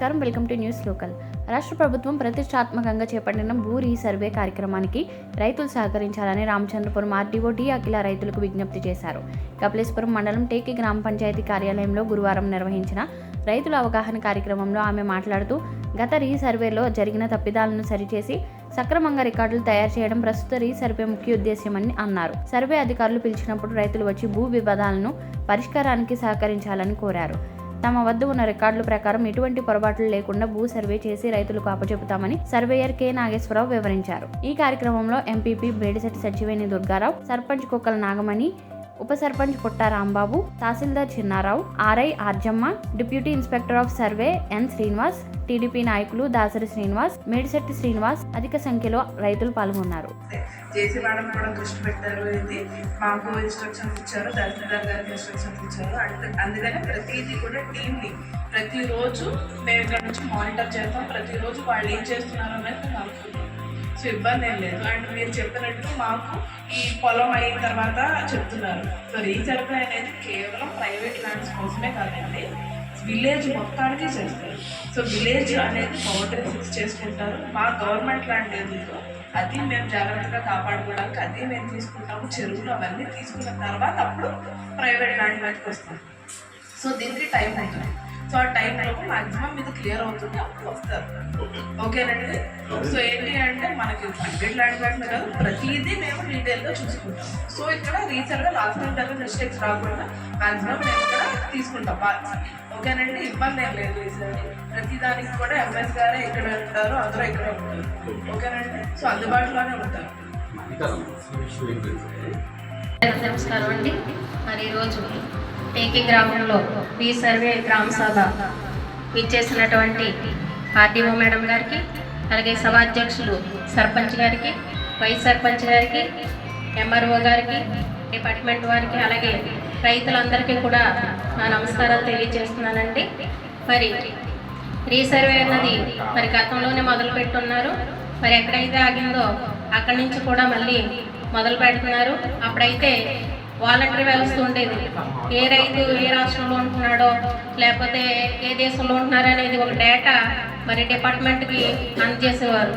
నమస్కారం. Welcome to news local. రాష్ట్ర ప్రభుత్వం ప్రతిష్టాత్మకంగా చేపట్టిన భూ రీసర్వే కార్యక్రమానికి రైతులు సహకరించాలని రామచంద్రపురం ఆర్డీఓ డి అఖిల రైతులకు విజ్ఞప్తి చేశారు. కపిలేశ్వరం మండలం టేకి గ్రామ పంచాయతీ కార్యాలయంలో గురువారం నిర్వహించిన రైతుల అవగాహన కార్యక్రమంలో ఆమె మాట్లాడుతూ గత రీసర్వేలో జరిగిన తప్పిదాలను సరిచేసి సక్రమంగా రికార్డులు తయారు చేయడం ప్రస్తుత రీసర్వే ముఖ్య ఉద్దేశ్యమని అన్నారు. సర్వే అధికారులు పిలిచినప్పుడు రైతులు వచ్చి భూ వివాదాలను పరిష్కారానికి సహకరించాలని కోరారు. తమ వద్ద ఉన్న రికార్డుల ప్రకారం ఎటువంటి పొరపాట్లు లేకుండా భూ సర్వే చేసి రైతులకు అప్పచెపుతామని సర్వేయర్ కె. నాగేశ్వరరావు వివరించారు. ఈ కార్యక్రమంలో ఎంపీపీ బేడిశెట్టి సచివేని దుర్గారావు సర్పంచ్ కుక్కల నాగమణి ఉప sarpanch Putta Rambabu tahsildar Chinnarao RI Arjamma deputy inspector of survey N Srinivas TDP నాయకులు దాసరి శ్రీనివాస్ మేడిశెట్టి శ్రీనివాస్ అధిక సంఖ్యలో రైతులు పాల్గొన్నారు. చేసి మేడం కూడా దృష్టి పెట్టారు ఇది. మాకు ఇన్స్ట్రక్షన్స్ ఇచ్చారు తహసీల్దార్ గారికి ఇన్స్ట్రక్షన్స్ ఇచ్చారు. అందుకనే ప్రతిదీ కూడా ప్రతిరోజు మేము ఇక్కడ నుంచి మానిటర్ చేస్తాం. ప్రతిరోజు వాళ్ళు ఏం చేస్తున్నారు అనేది మాకు సో ఇబ్బంది ఏం లేదు. అండ్ మీరు చెప్పినట్టు మాకు ఈ పొలం అయిన తర్వాత చెప్తున్నారు. సో రీసర్వే అనేది కేవలం ప్రైవేట్ ల్యాండ్స్ కోసమే కాదండి విలేజ్ మొత్తానికి చేస్తారు. సో విలేజ్ అనేది బౌండరీ ఫిక్స్ చేసుకుంటారు. మా గవర్నమెంట్ ల్యాండ్ ఏదో అది మేము జాగ్రత్తగా కాపాడుకోవడానికి అది మేము తీసుకుంటాము. చెరువులు అవన్నీ తీసుకున్న తర్వాత అప్పుడు ప్రైవేట్ ల్యాండ్ మీదకి వస్తాం. సో దీనికి టైం అవుతుంది సో ఆ టైం లోపు మాక్సిమం ఇది క్లియర్ అవుతుంది. అప్పుడు వస్తారు. ఓకేనండి? సో ఏంటి అంటే మనకి ల్యాండ్ ల్యాండ్ కాదు ప్రతిదీ మేము డీటెయిల్గా చూసుకుంటాం. సో ఇక్కడ రీసెంట్గా లాస్ట్ టైం దగ్గర మిస్టేక్స్ రాకుండా మాక్సిమం మేము ఇక్కడ తీసుకుంటాం ఓకేనండి? ఇబ్బంది ఏం లేదు ఈసారి. ప్రతి దానికి కూడా ఎంఎస్ గారే ఇక్కడ ఉంటారు అందరూ ఇక్కడ ఉంటారు. ఓకేనండి? సో అందుబాటులోనే ఉంటారు. నమస్కారం అండి. మరి ఈరోజు టేకి గ్రామంలో ఈ సర్వే గ్రామ సభ విచ్చేసినటువంటి ఆర్డీఓ మేడం గారికి అలాగే సభాధ్యక్షులు సర్పంచ్ గారికి వైస్ సర్పంచ్ గారికి ఎంఆర్ఓ గారికి డిపార్ట్మెంట్ వారికి అలాగే రైతులందరికీ కూడా నా నమస్కారాలు తెలియజేస్తున్నానండి. మరి రీసర్వే అన్నది మరి గతంలోనే మొదలు పెట్టున్నారు. మరి ఎక్కడైతే ఆగిందో అక్కడి నుంచి కూడా మళ్ళీ మొదలు పెడుతున్నారు. అప్పుడైతే వాలంటరీ వ్యవస్థ ఉండేది. ఏ రైతు ఏ రాష్ట్రంలో ఉంటున్నాడో లేకపోతే ఏ దేశంలో ఉంటున్నారో అనేది ఒక డేటా మరి డిపార్ట్మెంట్కి అందజేసేవారు.